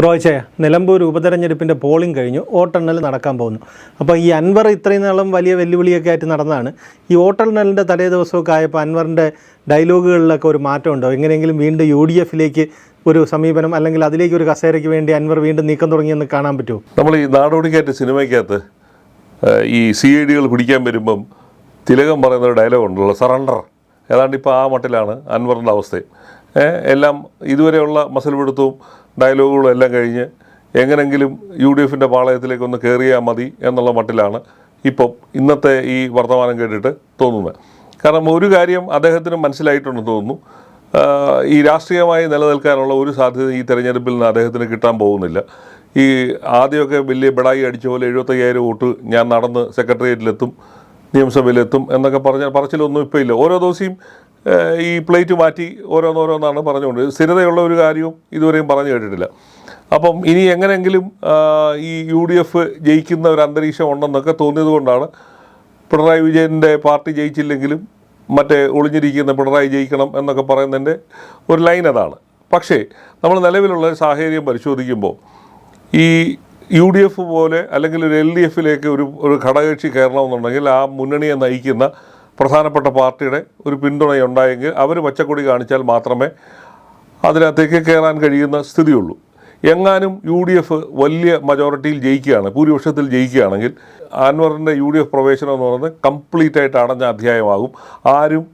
റോയ്ച്ചേ Nilambur ഉപതെരഞ്ഞെടുപ്പിന്റെ polling കഴിഞ്ഞു. വോട്ടെണ്ണൽ നടക്കാൻ പോകുന്നു. അപ്പോൾ ഈ അൻവർ ഇത്രയും നാളും വലിയ വെല്ലുവിളിയൊക്കെ ആയിട്ട് നടന്നതാണ്. ഈ വോട്ടെണ്ണലിന്റെ തലേ ദിവസമൊക്കെ ആയപ്പോൾ അൻവറിന്റെ ഡയലോഗുകളിലൊക്കെ ഒരു മാറ്റമുണ്ടോ? എങ്ങനെയെങ്കിലും വീണ്ടും യു ഡി എഫിലേക്ക് ഒരു സമീപനം അല്ലെങ്കിൽ അതിലേക്ക് ഒരു കസേരയ്ക്ക് വേണ്ടി അൻവർ വീണ്ടും നീക്കം തുടങ്ങിയെന്ന് കാണാൻ പറ്റുമോ? നമ്മൾ ഈ നാടോടിക്കാറ്റ് സിനിമയ്ക്കകത്ത് ഈ സി ഐ ഡികൾ പിടിക്കാൻ വരുമ്പം തിലകം പറയുന്ന ഒരു ഡയലോഗ് ഉണ്ടല്ലോ സറണ്ടർ. ഏതാണ്ട് ഇപ്പോൾ ആ മട്ടിലാണ് അൻവറിന്റെ അവസ്ഥയും എല്ലാം ഇതുവരെയുള്ള മസൽ പിടുത്തവും ഡയലോഗുകളും എല്ലാം കഴിഞ്ഞ് എങ്ങനെങ്കിലും യു ഡി എഫിന്റെ പാളയത്തിലേക്ക് ഒന്ന് കയറിയാൽ മതി എന്നുള്ള മട്ടിലാണ് ഇപ്പം ഇന്നത്തെ ഈ വർത്തമാനം കേട്ടിട്ട് തോന്നുന്നത്. കാരണം ഒരു കാര്യം അദ്ദേഹത്തിന് മനസ്സിലായിട്ടുണ്ടെന്ന് തോന്നുന്നു. ഈ രാഷ്ട്രീയമായി നിലനിൽക്കാനുള്ള ഒരു സാധ്യത ഈ തെരഞ്ഞെടുപ്പിൽ നിന്ന് അദ്ദേഹത്തിന് കിട്ടാൻ പോകുന്നില്ല. ഈ ആദ്യമൊക്കെ വലിയ ബിടായി അടിച്ച പോലെ എഴുപത്തയ്യായിരം വോട്ട് ഞാൻ നടന്ന് സെക്രട്ടേറിയറ്റിലെത്തും നിയമസഭയിലെത്തും എന്നൊക്കെ പറഞ്ഞ പറച്ചിലൊന്നും ഇപ്പോൾ ഇല്ല. ഓരോ ദിവസവും ഈ പ്ലേറ്റ് മാറ്റി ഓരോന്നോരോന്നാണ് പറഞ്ഞുകൊണ്ട് സ്ഥിരതയുള്ള ഒരു കാര്യവും ഇതുവരെയും പറഞ്ഞു കേട്ടിട്ടില്ല. അപ്പം ഇനി എങ്ങനെയെങ്കിലും ഈ യു ഡി എഫ് ജയിക്കുന്ന ഒരു അന്തരീക്ഷം ഉണ്ടെന്നൊക്കെ തോന്നിയത് കൊണ്ടാണ് പിണറായി വിജയന്റെ പാർട്ടി ജയിച്ചില്ലെങ്കിലും മറ്റേ ഒളിഞ്ഞിരിക്കുന്ന പിണറായി ജയിക്കണം എന്നൊക്കെ പറയുന്നതിന്റെ ഒരു ലൈൻ അതാണ്. പക്ഷേ നമ്മൾ നിലവിലുള്ള സാഹചര്യം പരിശോധിക്കുമ്പോൾ ഈ യു ഡി എഫ് പോലെ അല്ലെങ്കിൽ ഒരു എൽ ഡി എഫിലേക്ക് ഒരു ഒരു ഘടകകക്ഷി കയറണമെന്നുണ്ടെങ്കിൽ ആ മുന്നണിയെ നയിക്കുന്ന പ്രധാനപ്പെട്ട പാർട്ടിയുടെ ഒരു പിന്തുണയുണ്ടായെങ്കിൽ അവർ പച്ചക്കൊടി കാണിച്ചാൽ മാത്രമേ അതിനകത്തേക്ക് കയറാൻ കഴിയുന്ന സ്ഥിതിയുള്ളൂ. എങ്ങാനും യു ഡി എഫ് വലിയ മജോറിറ്റിയിൽ ജയിക്കുകയാണ് ഭൂരിപക്ഷത്തിൽ ജയിക്കുകയാണെങ്കിൽ അൻവറിന്റെ യു ഡി എഫ് പ്രവേശനം എന്ന് പറയുന്നത് കംപ്ലീറ്റ് ആയിട്ട് അടഞ്ഞ അധ്യായമാകും. ആരും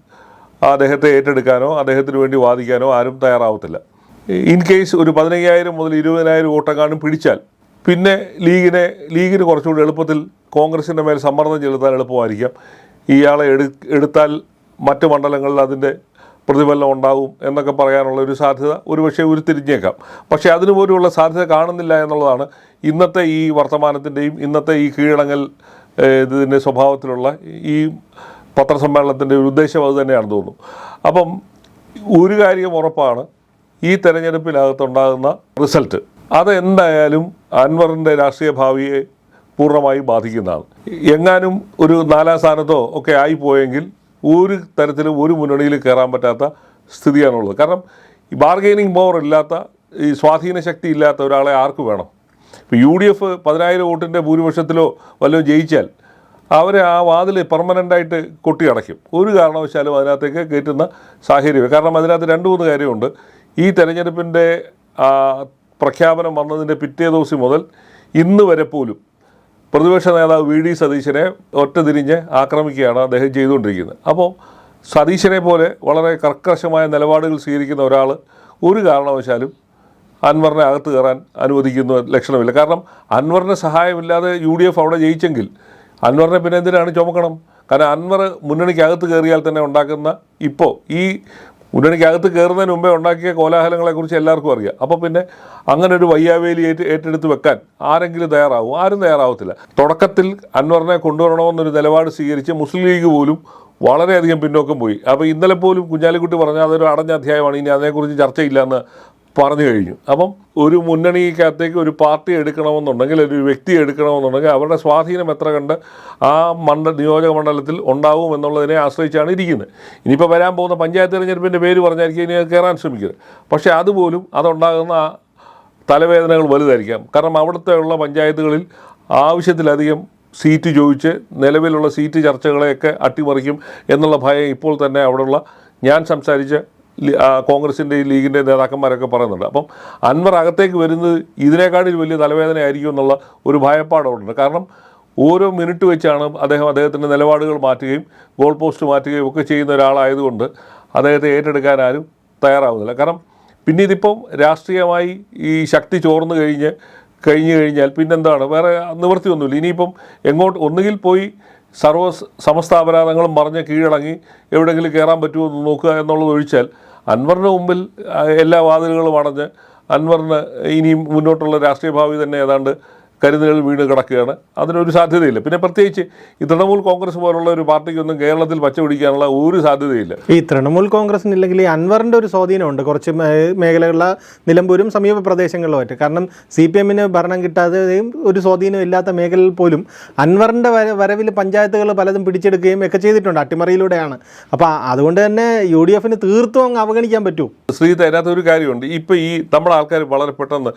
അദ്ദേഹത്തെ ഏറ്റെടുക്കാനോ അദ്ദേഹത്തിന് വേണ്ടി വാദിക്കാനോ ആരും തയ്യാറാവത്തില്ല. ഇൻ കേസ് ഒരു പതിനയ്യായിരം മുതൽ ഇരുപതിനായിരം വോട്ടെങ്ങാനും പിടിച്ചാൽ പിന്നെ ലീഗിനെ ലീഗിന് കുറച്ചുകൂടി എളുപ്പത്തിൽ കോൺഗ്രസിന്റെ മേൽ സമ്മർദ്ദം ചെലുത്താൻ എളുപ്പമായിരിക്കാം. ഇയാളെ എടു എടുത്താൽ മറ്റ് മണ്ഡലങ്ങളിൽ അതിന്റെ പ്രതിഫലനം ഉണ്ടാകും എന്നൊക്കെ പറയാനുള്ള ഒരു സാധ്യത ഒരുപക്ഷെ ഉരുത്തിരിഞ്ഞേക്കാം. പക്ഷേ അതിനു പോലുമുള്ള സാധ്യത കാണുന്നില്ല എന്നുള്ളതാണ് ഇന്നത്തെ ഈ വർത്തമാനത്തിന്റെയും ഇന്നത്തെ ഈ കീഴടങ്ങൽ ഇതിന്റെ സ്വഭാവത്തിലുള്ള ഈ പത്രസമ്മേളനത്തിന്റെ ഒരു ഉദ്ദേശം അത് തന്നെയാണെന്ന് തോന്നുന്നു. അപ്പം ഒരു കാര്യം ഉറപ്പാണ് ഈ തെരഞ്ഞെടുപ്പിനകത്തുണ്ടാകുന്ന റിസൾട്ട്. അതെന്തായാലും അൻവറിന്റെ രാഷ്ട്രീയ ഭാവിയെ പൂർണമായും ബാധിക്കുന്നതാണ് എങ്ങാനും ഒരു നാലാം സ്ഥാനത്തോ ഒക്കെ ആയിപ്പോയെങ്കിൽ ഒരു തരത്തിലും ഒരു മുന്നണിയിൽ കയറാൻ പറ്റാത്ത സ്ഥിതിയാണുള്ളത്. കാരണം ബാർഗെയിനിങ് പവർ ഇല്ലാത്ത ഈ സ്വാധീന ശക്തി ഇല്ലാത്ത ഒരാളെ ആർക്ക് വേണം? ഇപ്പോൾ യു ഡി എഫ് പതിനായിരം വോട്ടിന്റെ ഭൂരിപക്ഷത്തിലോ വല്ലതും ജയിച്ചാൽ അവരെ ആ വാതിൽ പെർമനന്റായിട്ട് കൊട്ടി അടയ്ക്കും ഒരു കാരണവശാലും അതിനകത്തേക്ക് കയറ്റുന്ന സാഹചര്യം കാരണം അതിനകത്ത് രണ്ട് മൂന്ന് കാര്യമുണ്ട്. ഈ തെരഞ്ഞെടുപ്പിന്റെ പ്രഖ്യാപനം വന്നതിന്റെ പിറ്റേ ദിവസം മുതൽ ഇന്ന് വരെ പോലും പ്രതിപക്ഷ നേതാവ് വി ഡി സതീശനെ ഒറ്റതിരിഞ്ഞ് ആക്രമിക്കുകയാണ് അദ്ദേഹം ചെയ്തുകൊണ്ടിരിക്കുന്നത്. അപ്പോൾ സതീശനെ പോലെ വളരെ കർക്കശമായ നിലപാടുകൾ സ്വീകരിക്കുന്ന ഒരാൾ ഒരു കാരണവശാലും അൻവറിനെ അകത്ത് കയറാൻ അനുവദിക്കുന്ന ലക്ഷണമില്ല. കാരണം അൻവറിന് സഹായമില്ലാതെ യു ഡി എഫ് അവിടെ ജയിച്ചെങ്കിൽ അൻവറിനെ പിന്നെ എന്തിനാണ് ചുമക്കണം? കാരണം അൻവർ മുന്നണിക്ക് അകത്ത് കയറിയാൽ തന്നെ ഉണ്ടാക്കുന്ന ഇപ്പോൾ ഈ മുന്നണിക്കകത്ത് കയറുന്നതിന് മുമ്പേ ഉണ്ടാക്കിയ കോലാഹലങ്ങളെക്കുറിച്ച് എല്ലാവർക്കും അറിയാം. അപ്പോൾ പിന്നെ അങ്ങനെ ഒരു വയ്യാവേലി ഏറ്റ് ഏറ്റെടുത്ത് വെക്കാൻ ആരെങ്കിലും തയ്യാറാവും? ആരും തയ്യാറാവത്തില്ല. തുടക്കത്തിൽ അൻവറിനെ കൊണ്ടുവരണമെന്നൊരു നിലപാട് സ്വീകരിച്ച് മുസ്ലിം ലീഗ് പോലും വളരെയധികം പിന്നോക്കം പോയി. അപ്പോൾ ഇന്നലെ പോലും കുഞ്ഞാലിക്കുട്ടി പറഞ്ഞ അതൊരു അടഞ്ഞ അധ്യായമാണ്. ഇനി അതിനെക്കുറിച്ച് ചർച്ചയില്ല എന്ന് പറഞ്ഞു കഴിഞ്ഞു. അപ്പം ഒരു മുന്നണിക്കകത്തേക്ക് ഒരു പാർട്ടി എടുക്കണമെന്നുണ്ടെങ്കിൽ ഒരു വ്യക്തി എടുക്കണമെന്നുണ്ടെങ്കിൽ അവരുടെ സ്വാധീനം എത്ര കണ്ട് ആ മണ്ഡ നിയോജക മണ്ഡലത്തിൽ ഉണ്ടാവും എന്നുള്ളതിനെ ആശ്രയിച്ചാണ് ഇരിക്കുന്നത്. ഇനിയിപ്പോൾ വരാൻ പോകുന്ന പഞ്ചായത്ത് തിരഞ്ഞെടുപ്പിന്റെ പേര് പറഞ്ഞായിരിക്കും ഇനി കയറാൻ ശ്രമിക്കുന്നത് പക്ഷേ അതുപോലും അതുണ്ടാകുന്ന തലവേദനകൾ വലുതായിരിക്കാം. കാരണം അവിടുത്തെ ഉള്ള പഞ്ചായത്തുകളിൽ ആവശ്യത്തിലധികം സീറ്റ് ചോദിച്ച് നിലവിലുള്ള സീറ്റ് ചർച്ചകളെയൊക്കെ അട്ടിമറിക്കും എന്നുള്ള ഭയം ഇപ്പോൾ തന്നെ അവിടെയുള്ള ഞാൻ സംസാരിച്ച കോൺഗ്രസിന്റെയും ലീഗിന്റെ നേതാക്കന്മാരൊക്കെ പറയുന്നുണ്ട്. അപ്പം അൻവർ അകത്തേക്ക് വരുന്നത് ഇതിനേക്കാളിൽ വലിയ തലവേദന ആയിരിക്കും എന്നുള്ള ഒരു ഭയപ്പാടുണ്ട് കാരണം ഓരോ മിനിറ്റ് വെച്ചാണ് അദ്ദേഹം അദ്ദേഹത്തിന്റെ നിലപാടുകൾ മാറ്റുകയും ഗോൾ പോസ്റ്റ് മാറ്റുകയും ഒക്കെ ചെയ്യുന്ന ഒരാളായതുകൊണ്ട് അദ്ദേഹത്തെ ഏറ്റെടുക്കാൻ ആരും തയ്യാറാവുന്നില്ല. കാരണം പിന്നെ ഇതിപ്പം രാഷ്ട്രീയമായി ഈ ശക്തി ചോർന്നു കഴിഞ്ഞ് കഴിഞ്ഞു കഴിഞ്ഞാൽ പിന്നെന്താണ്? വേറെ നിവൃത്തിയൊന്നുമില്ല. ഇനിയിപ്പം എങ്ങോട്ട് ഒന്നുകിൽ പോയി സർവ സമസ്ത അപരാധങ്ങളും പറഞ്ഞ് കീഴടങ്ങി എവിടെയെങ്കിലും കയറാൻ പറ്റുമോ എന്ന് നോക്കുക എന്നുള്ളത് ഒഴിച്ചാൽ അൻവറിന് മുമ്പിൽ എല്ലാ വാതിലുകളും അടഞ്ഞ് അൻവറിന് ഇനിയും മുന്നോട്ടുള്ള രാഷ്ട്രീയ ഭാവി തന്നെ ഏതാണ്ട് കരുതലുകൾ വീണ് കിടക്കുകയാണ്. അതിനൊരു സാധ്യതയില്ല. പിന്നെ പ്രത്യേകിച്ച് ഈ തൃണമൂൽ കോൺഗ്രസ് പോലുള്ള ഒരു പാർട്ടിക്കൊന്നും കേരളത്തിൽ പച്ച പിടിക്കാനുള്ള ഒരു സാധ്യതയില്ല. ഈ തൃണമൂൽ കോൺഗ്രസിനില്ലെങ്കിൽ ഈ അൻവറിന്റെ ഒരു സ്വാധീനമുണ്ട്. കുറച്ച് മേഖലകളിലെ നിലമ്പൂരും സമീപ പ്രദേശങ്ങളിലുമായിട്ട് കാരണം സി പി എമ്മിന് ഭരണം കിട്ടാതെയും ഒരു സ്വാധീനം ഇല്ലാത്ത മേഖലയിൽ പോലും അൻവറിന്റെ വര വരവിൽ പഞ്ചായത്തുകൾ പലതും പിടിച്ചെടുക്കുകയും ഒക്കെ ചെയ്തിട്ടുണ്ട്. അട്ടിമറിയിലൂടെയാണ്. അപ്പോൾ അതുകൊണ്ട് തന്നെ യു ഡി എഫിന് തീർത്തും അങ്ങ് അവഗണിക്കാൻ പറ്റൂ. ശ്രീ അതിനകത്ത് ഒരു കാര്യമുണ്ട്. ഇപ്പോൾ ഈ നമ്മുടെ ആൾക്കാർ വളരെ പെട്ടെന്ന്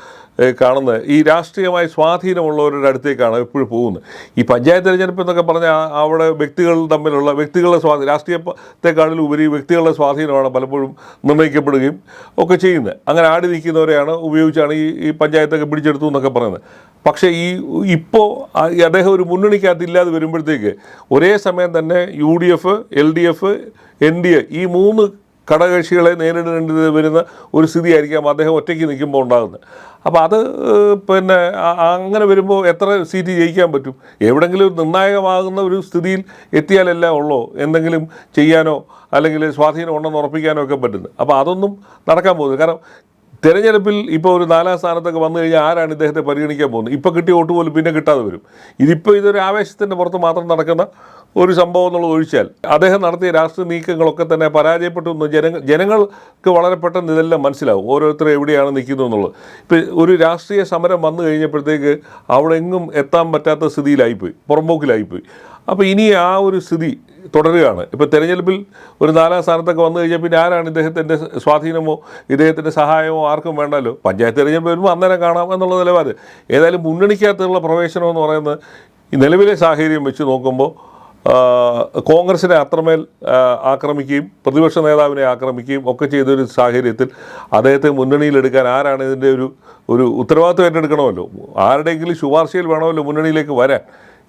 കാണുന്നത് ഈ രാഷ്ട്രീയമായ സ്വാധീനമുള്ളവരുടെ അടുത്തേക്കാണ് എപ്പോഴും പോകുന്നത്. ഈ പഞ്ചായത്ത് തിരഞ്ഞെടുപ്പ് എന്നൊക്കെ പറഞ്ഞാൽ അവിടെ വ്യക്തികൾ തമ്മിലുള്ള വ്യക്തികളുടെ സ്വാധീനം രാഷ്ട്രീയത്തെക്കാളിലും ഉപരി വ്യക്തികളുടെ സ്വാധീനമാണ് പലപ്പോഴും നിർണയിക്കപ്പെടുകയും ഒക്കെ ചെയ്യുന്നത്. അങ്ങനെ ആടി നിൽക്കുന്നവരെയാണ് ഉപയോഗിച്ചാണ് ഈ ഈ പഞ്ചായത്തൊക്കെ പിടിച്ചെടുത്തു എന്നൊക്കെ പറയുന്നത്. പക്ഷേ ഈ ഇപ്പോൾ അദ്ദേഹം ഒരു മുന്നണിക്കകത്ത് ഇല്ലാതെ വരുമ്പോഴത്തേക്ക് ഒരേ സമയം തന്നെ U D F L D F N D A ഈ മൂന്ന് ഘടകകക്ഷികളെ നേരിടേണ്ടി വരുന്ന ഒരു സ്ഥിതിയായിരിക്കാം അദ്ദേഹം ഒറ്റയ്ക്ക് നിൽക്കുമ്പോൾ ഉണ്ടാകുന്നത്. അപ്പോൾ അത് പിന്നെ അങ്ങനെ വരുമ്പോൾ എത്ര സീറ്റ് ജയിക്കാൻ പറ്റും? എവിടെങ്കിലും നിർണായകമാകുന്ന ഒരു സ്ഥിതിയിൽ എത്തിയാലല്ല ഉള്ളോ? എന്തെങ്കിലും ചെയ്യാനോ അല്ലെങ്കിൽ സ്വാധീനം ഉണ്ടെന്ന് ഉറപ്പിക്കാനോ ഒക്കെ പറ്റുന്നത്. അപ്പോൾ അതൊന്നും നടക്കാൻ പോകുന്നത് കാരണം തെരഞ്ഞെടുപ്പിൽ ഇപ്പോൾ ഒരു നാലാം സ്ഥാനത്തൊക്കെ വന്നു കഴിഞ്ഞാൽ ആരാണ് ഇദ്ദേഹത്തെ പരിഗണിക്കാൻ പോകുന്നത്? ഇപ്പോൾ കിട്ടിയ വോട്ട് പോലും പിന്നെ കിട്ടാതെ വരും. ഇതിപ്പോൾ ഇതൊരു ആവേശത്തിന്റെ പുറത്ത് മാത്രം നടക്കുന്ന ഒരു സംഭവം എന്നുള്ളത് ഒഴിച്ചാൽ അദ്ദേഹം നടത്തിയ രാഷ്ട്രീയ നീക്കങ്ങളൊക്കെ തന്നെ പരാജയപ്പെട്ടു എന്ന് ജനങ്ങൾ ജനങ്ങൾക്ക് വളരെ പെട്ടെന്ന് ഇതെല്ലാം മനസ്സിലാവും. ഓരോരുത്തർ എവിടെയാണ് നിൽക്കുന്നത് എന്നുള്ളത്. ഇപ്പോൾ ഒരു രാഷ്ട്രീയ സമരം വന്നു കഴിഞ്ഞപ്പോഴത്തേക്ക് അവിടെ എങ്ങും എത്താൻ പറ്റാത്ത സ്ഥിതിയിലായിപ്പോയി. പുറമ്പോക്കിലായിപ്പോയി അപ്പോൾ ഇനി ആ ഒരു സ്ഥിതി തുടരുകയാണ്. ഇപ്പോൾ തെരഞ്ഞെടുപ്പിൽ ഒരു നാലാം സ്ഥാനത്തൊക്കെ വന്നു കഴിഞ്ഞാൽ പിന്നെ ആരാണ് ഇദ്ദേഹത്തിന്റെ സ്വാധീനമോ ഇദ്ദേഹത്തിന്റെ സഹായമോ ആർക്കും വേണ്ടല്ലോ. പഞ്ചായത്ത് തെരഞ്ഞെടുപ്പ് വരുമ്പോൾ അന്നേരം കാണാം എന്നുള്ള നിലപാട്. ഏതായാലും മുന്നണിക്കകത്തുള്ള പ്രവേശനം എന്ന് പറയുന്നത് ഈ നിലവിലെ സാഹചര്യം വെച്ച് നോക്കുമ്പോൾ കോൺഗ്രസിനെ അത്രമേൽ ആക്രമിക്കുകയും പ്രതിപക്ഷ നേതാവിനെ ആക്രമിക്കുകയും ഒക്കെ ചെയ്തൊരു സാഹചര്യത്തിൽ അദ്ദേഹത്തെ മുന്നണിയിലെടുക്കാൻ ആരാണ് ഇതിന്റെ ഒരു ഒരു ഉത്തരവാദിത്വം ഏറ്റെടുക്കണമല്ലോ? ആരുടെയെങ്കിലും ശുപാർശയിൽ വേണമല്ലോ മുന്നണിയിലേക്ക് വരാൻ.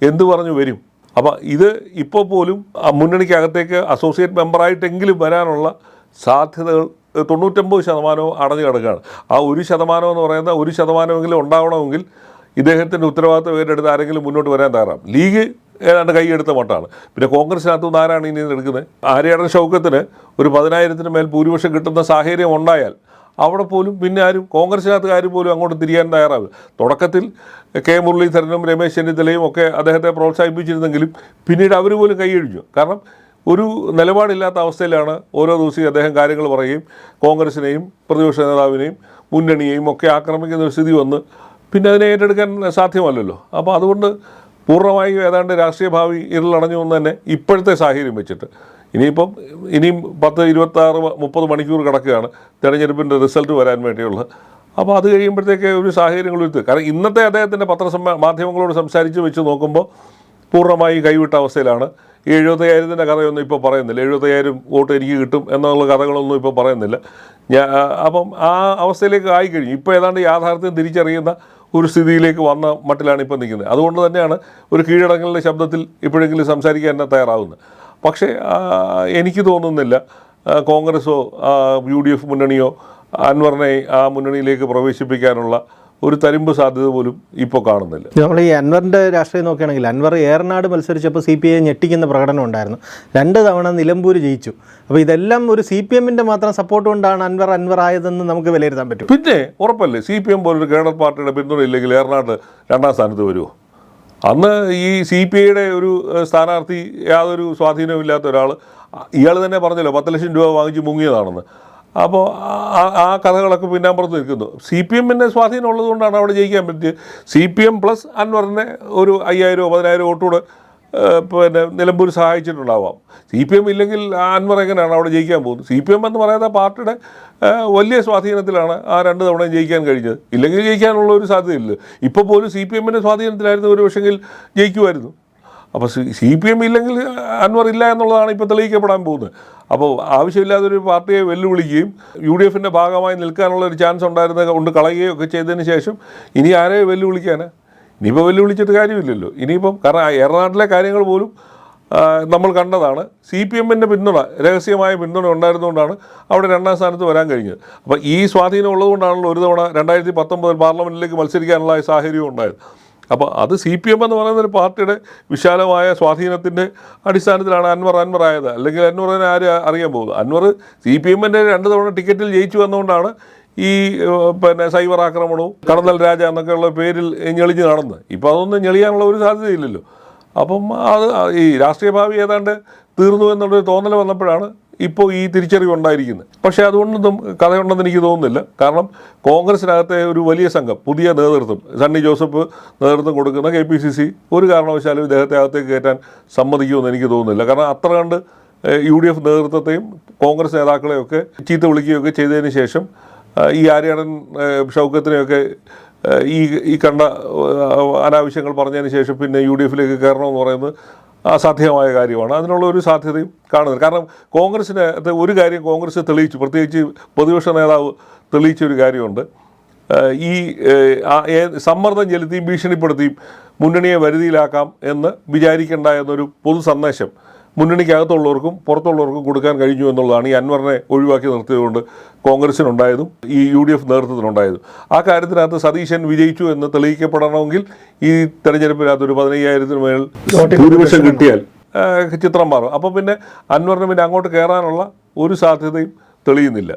എന്തു പറഞ്ഞു വരും? അപ്പോൾ ഇത് ഇപ്പോൾ പോലും മുന്നണിക്കകത്തേക്ക് അസോസിയേറ്റ് മെമ്പറായിട്ടെങ്കിലും വരാനുള്ള സാധ്യതകൾ തൊണ്ണൂറ്റൊമ്പത് ശതമാനവും അടഞ്ഞു കിടക്കുകയാണ്. ആ ഒരു ശതമാനം എന്ന് പറയുന്ന ഒരു ശതമാനമെങ്കിലും ഉണ്ടാവണമെങ്കിൽ ഇദ്ദേഹത്തിന്റെ ഉത്തരവാദിത്വം ഏറ്റെടുത്ത് ആരെങ്കിലും മുന്നോട്ട് വരാൻ തയ്യാറാം ലീഗ് ഏതാണ്ട് കൈയെടുത്ത മട്ടാണ്. പിന്നെ കോൺഗ്രസിനകത്തു നിന്ന് ആരാണ് ഇനി എടുക്കുന്നത്. ആര്യാടൻ ഷൗക്കത്തിന് ഒരു പതിനായിരത്തിന് മേൽ ഭൂരിപക്ഷം കിട്ടുന്ന സാഹചര്യം ഉണ്ടായാൽ അവിടെ പോലും പിന്നെ ആരും കോൺഗ്രസിനകത്ത് പോലും അങ്ങോട്ട് തിരിയാൻ തയ്യാറാവില്ല. തുടക്കത്തിൽ കെ മുരളീധരനും രമേശ് ചെന്നിത്തലയും ഒക്കെ അദ്ദേഹത്തെ പ്രോത്സാഹിപ്പിച്ചിരുന്നെങ്കിലും പിന്നീട് അവർ പോലും കൈയഴിഞ്ഞു കാരണം ഒരു നിലപാടില്ലാത്ത അവസ്ഥയിലാണ് ഓരോ ദിവസവും അദ്ദേഹം കാര്യങ്ങൾ പറയുകയും കോൺഗ്രസിനെയും പ്രതിപക്ഷ നേതാവിനെയും മുന്നണിയെയും ഒക്കെ ആക്രമിക്കുന്ന ഒരു സ്ഥിതി വന്ന് പിന്നെ അതിനെ ഏറ്റെടുക്കാൻ സാധ്യമല്ലല്ലോ. അപ്പോൾ അതുകൊണ്ട് പൂർണമായും ഏതാണ്ട് രാഷ്ട്രീയ ഭാവി ഇരുളടഞ്ഞു എന്ന് തന്നെ ഇപ്പോഴത്തെ സാഹചര്യം വെച്ചിട്ട് ഇനിയിപ്പം ഇനിയും പത്ത് ഇരുപത്താറ് മുപ്പത് മണിക്കൂർ കിടക്കുകയാണ് തെരഞ്ഞെടുപ്പിന്റെ റിസൾട്ട് വരാൻ വേണ്ടിയുള്ളത് അപ്പോൾ അത് കഴിയുമ്പോഴത്തേക്ക് ഒരു സാഹചര്യങ്ങൾ ഒരുത്ത്. കാരണം ഇന്നത്തെ അദ്ദേഹത്തിന്റെ പത്രസമ്മ മാധ്യമങ്ങളോട് സംസാരിച്ച് വെച്ച് നോക്കുമ്പോൾ പൂർണമായി കൈവിട്ട അവസ്ഥയിലാണ്. ഈ എഴുപത്തയ്യായിരത്തിന്റെ കഥയൊന്നും ഇപ്പോൾ പറയുന്നില്ല. എഴുപത്തയ്യായിരം വോട്ട് എനിക്ക് കിട്ടും എന്നുള്ള കഥകളൊന്നും ഇപ്പോൾ പറയുന്നില്ല. ഞാൻ അപ്പം ആ അവസ്ഥയിലേക്ക് ആയിക്കഴിഞ്ഞു ഇപ്പോൾ ഏതാണ്ട് യാഥാർത്ഥ്യം തിരിച്ചറിയുന്ന ഒരു സ്ഥിതിയിലേക്ക് വന്ന മട്ടിലാണ് ഇപ്പോൾ നിൽക്കുന്നത്. അതുകൊണ്ട് തന്നെയാണ് ഒരു കീഴടങ്ങളുടെ ശബ്ദത്തിൽ ഇപ്പോഴെങ്കിലും സംസാരിക്കാൻ തന്നെ തയ്യാറാവുന്നത്. പക്ഷേ എനിക്ക് തോന്നുന്നില്ല കോൺഗ്രസോ യു ഡി എഫ് മുന്നണിയോ അൻവറിനെ ആ മുന്നണിയിലേക്ക് പ്രവേശിപ്പിക്കാനുള്ള ഒരു തരിമ്പ് സാധ്യത പോലും ഇപ്പോൾ കാണുന്നില്ല. നമ്മൾ ഈ അൻവറിന്റെ രാഷ്ട്രീയം നോക്കുകയാണെങ്കിൽ അൻവർ ഏറനാട് മത്സരിച്ചപ്പോൾ സി പി ഐ ഞെട്ടിക്കുന്ന പ്രകടനം ഉണ്ടായിരുന്നു. രണ്ട് തവണ നിലമ്പൂർ ജയിച്ചു. അപ്പോൾ ഇതെല്ലാം ഒരു സി പി എമ്മിന്റെ മാത്രം സപ്പോർട്ട് കൊണ്ടാണ് അൻവർ അൻവർ ആയതെന്ന് നമുക്ക് വിലയിരുത്താൻ പറ്റും. പിന്നെ ഉറപ്പല്ലേ സി പി എം പോലൊരു കേഡർ പാർട്ടിയുടെ പിന്തുണയില്ലെങ്കിൽ ഏറനാട് രണ്ടാം സ്ഥാനത്ത് വരുമോ അന്ന് ഈ സി പി ഐയുടെ ഒരു സ്ഥാനാർത്ഥി യാതൊരു സ്വാധീനവും ഇല്ലാത്ത ഒരാൾ ഇയാൾ തന്നെ പറഞ്ഞല്ലോ പത്ത് ലക്ഷം രൂപ വാങ്ങിച്ച് മുങ്ങിയതാണെന്ന്. അപ്പോൾ ആ- കഥകളൊക്കെ പിന്നാമ്പുറത്ത് നിൽക്കുന്നു. സി പി എമ്മിന്റെ സ്വാധീനം ഉള്ളതുകൊണ്ടാണ് അവിടെ ജയിക്കാൻ പറ്റിയത്. സി പി എം പ്ലസ് അൻവറിനെ ഒരു അയ്യായിരമോ പതിനായിരമോ വോട്ടുകൂടെ പിന്നെ നിലമ്പൂർ സഹായിച്ചിട്ടുണ്ടാവാം. സി പി എം ഇല്ലെങ്കിൽ അൻവർ എങ്ങനെയാണ് അവിടെ ജയിക്കാൻ പോകുന്നത്? സി പി എം എന്ന് പറയുന്ന പാർട്ടിയുടെ വലിയ സ്വാധീനത്തിലാണ് ആ രണ്ട് തവണയും ജയിക്കാൻ കഴിഞ്ഞത്. ഇല്ലെങ്കിൽ ജയിക്കാനുള്ള ഒരു സാധ്യതയില്ല. ഇപ്പോൾ പോലും സി പി എമ്മിന്റെ സ്വാധീനത്തിലായിരുന്നു ഒരു പക്ഷെങ്കിൽ ജയിക്കുമായിരുന്നു. അപ്പോൾ സി പി എം ഇല്ലെങ്കിൽ അൻവർ ഇല്ല എന്നുള്ളതാണ് ഇപ്പോൾ തെളിയിക്കപ്പെടാൻ പോകുന്നത്. അപ്പോൾ ആവശ്യമില്ലാതെ ഒരു പാർട്ടിയെ വെല്ലുവിളിക്കുകയും യു ഡി എഫിന്റെ ഭാഗമായി നിൽക്കാനുള്ള ഒരു ചാൻസ് ഉണ്ടായിരുന്ന കൊണ്ട് കളയുകയും ഒക്കെ ചെയ്തതിന് ശേഷം ഇനി ആരെയും വെല്ലുവിളിക്കാനാ ഇനിയിപ്പോൾ വെല്ലുവിളിച്ചിട്ട് കാര്യമില്ലല്ലോ. ഇനിയിപ്പം കാരണം ആ കാര്യങ്ങൾ പോലും നമ്മൾ കണ്ടതാണ്. സി പി എമ്മിന്റെ പിന്തുണ രഹസ്യമായ പിന്തുണ ഉണ്ടായിരുന്നുകൊണ്ടാണ് അവിടെ രണ്ടാം സ്ഥാനത്ത് വരാൻ കഴിഞ്ഞത്. അപ്പോൾ ഈ സ്വാധീനം ഉള്ളതുകൊണ്ടാണല്ലോ ഒരു തവണ രണ്ടായിരത്തി പത്തൊമ്പതിൽ പാർലമെന്റിലേക്ക് മത്സരിക്കാനുള്ള സാഹചര്യം ഉണ്ടായത്. അപ്പോൾ അത് സി പി എം എന്ന് പറയുന്ന ഒരു പാർട്ടിയുടെ വിശാലമായ സ്വാധീനത്തിന്റെ അടിസ്ഥാനത്തിലാണ് അൻവർ അൻവർ ആയത്. അല്ലെങ്കിൽ അൻവറിനെ ആര് അറിയാൻ പോകുന്നത്? അൻവർ സി പി എമ്മിന്റെ രണ്ട് തവണ ടിക്കറ്റിൽ ജയിച്ചു വന്നുകൊണ്ടാണ് ഈ പിന്നെ സൈബർ ആക്രമണവും കടന്നൽ രാജ എന്നൊക്കെയുള്ള പേരിൽ ഞെളിഞ്ഞ് നടന്ന്. ഇപ്പോൾ അതൊന്നും ഞെളിയാനുള്ള ഒരു സാധ്യതയില്ലല്ലോ. അപ്പം അത് ഈ രാഷ്ട്രീയ ഭാവി ഏതാണ്ട് തീർന്നു എന്നുള്ളൊരു തോന്നൽ വന്നപ്പോഴാണ് ഇപ്പോൾ ഈ തിരിച്ചറിവ് ഉണ്ടായിരിക്കുന്നത്. പക്ഷേ അതുകൊണ്ടൊന്നും കഥയുണ്ടെന്ന് എനിക്ക് തോന്നുന്നില്ല. കാരണം കോൺഗ്രസിനകത്തെ ഒരു വലിയ സംഘം പുതിയ നേതൃത്വം സണ്ണി ജോസഫ് നേതൃത്വം കൊടുക്കുന്ന കെ പി സി സി ഒരു കാരണവശാലും ഇദ്ദേഹത്തെ അകത്തേക്ക് കയറ്റാൻ സമ്മതിക്കുമെന്ന് എനിക്ക് തോന്നുന്നില്ല. കാരണം അത്ര കണ്ട് യു ഡി എഫ് നേതൃത്വത്തെയും കോൺഗ്രസ് നേതാക്കളെയൊക്കെ ചീത്ത വിളിക്കുകയൊക്കെ ചെയ്തതിന് ശേഷം ഈ ആര്യാടൻ ഷൗക്കത്തിനെയൊക്കെ ഈ ഈ കണ്ട അനാവശ്യങ്ങൾ പറഞ്ഞതിന് ശേഷം പിന്നെ യു ഡി എഫിലേക്ക് കയറണമെന്ന് പറയുന്നത് അസാധ്യമായ കാര്യമാണ്. അതിനുള്ള ഒരു സാധ്യതയും കാണുന്നത് കാരണം കോൺഗ്രസിന് ഒരു കാര്യം കോൺഗ്രസ് തെളിയിച്ചു. പ്രത്യേകിച്ച് പ്രതിപക്ഷ നേതാവ് തെളിയിച്ച ഒരു കാര്യമുണ്ട്. ഈ സമ്മർദ്ദം ചെലുത്തിയും ഭീഷണിപ്പെടുത്തിയും മുന്നണിയെ വരുതിയിലാക്കാം എന്ന് വിചാരിക്കേണ്ട എന്നൊരു പൊതു സന്ദേശം മുന്നണിക്കകത്തുള്ളവർക്കും പുറത്തുള്ളവർക്കും കൊടുക്കാൻ കഴിഞ്ഞു എന്നുള്ളതാണ് ഈ അൻവറിനെ ഒഴിവാക്കി നിർത്തിയതുകൊണ്ട് കോൺഗ്രസിനുണ്ടായതും ഈ യു ഡി എഫ് നേതൃത്വത്തിനുണ്ടായതും. ആ കാര്യത്തിനകത്ത് സതീശൻ വിജയിച്ചു എന്ന് തെളിയിക്കപ്പെടണമെങ്കിൽ ഈ തെരഞ്ഞെടുപ്പിനകത്ത് ഒരു പതിനയ്യായിരത്തിന് മേൽ ഭൂരിപക്ഷം കിട്ടിയാൽ ചിത്രം മാറും. അപ്പോൾ പിന്നെ അൻവറിന് പിന്നെ അങ്ങോട്ട് കയറാനുള്ള ഒരു സാധ്യതയും തെളിയുന്നില്ല.